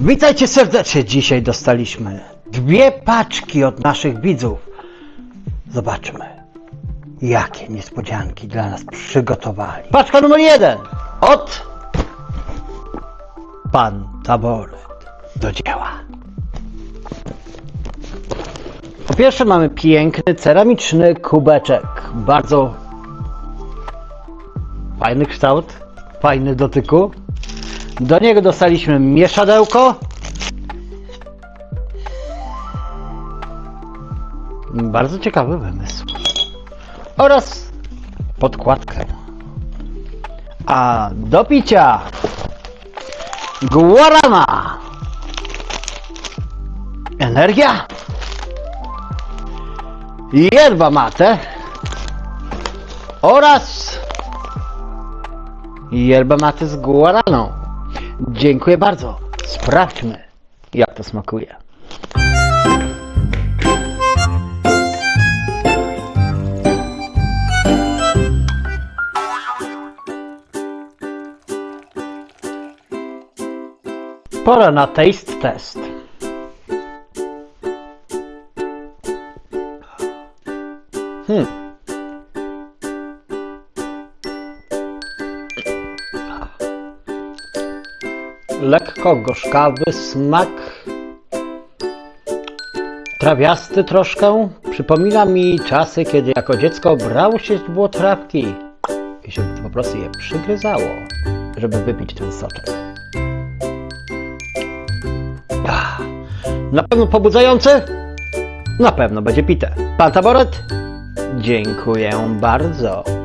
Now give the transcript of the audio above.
Witajcie serdecznie. Dzisiaj dostaliśmy dwie paczki od naszych widzów. Zobaczmy, jakie niespodzianki dla nas przygotowali. Paczka numer jeden od Pan Taboret. Do dzieła. Po pierwsze mamy piękny ceramiczny kubeczek. Bardzo fajny kształt, fajny dotyku. Do niego dostaliśmy mieszadełko. Bardzo ciekawy wymysł. Oraz podkładkę. A do picia Guarana. Energia. Yerba mate. Oraz yerba mate z guaraną. Dziękuję bardzo. Sprawdźmy, jak to smakuje. Pora na taste test. Hmm. Lekko gorzkawy smak, trawiasty troszkę. Przypomina mi czasy, kiedy jako dziecko brało się było trawki i się po prostu je przygryzało, żeby wypić ten soczek. Na pewno pobudzający? Na pewno będzie pite. Pan taboret? Dziękuję bardzo.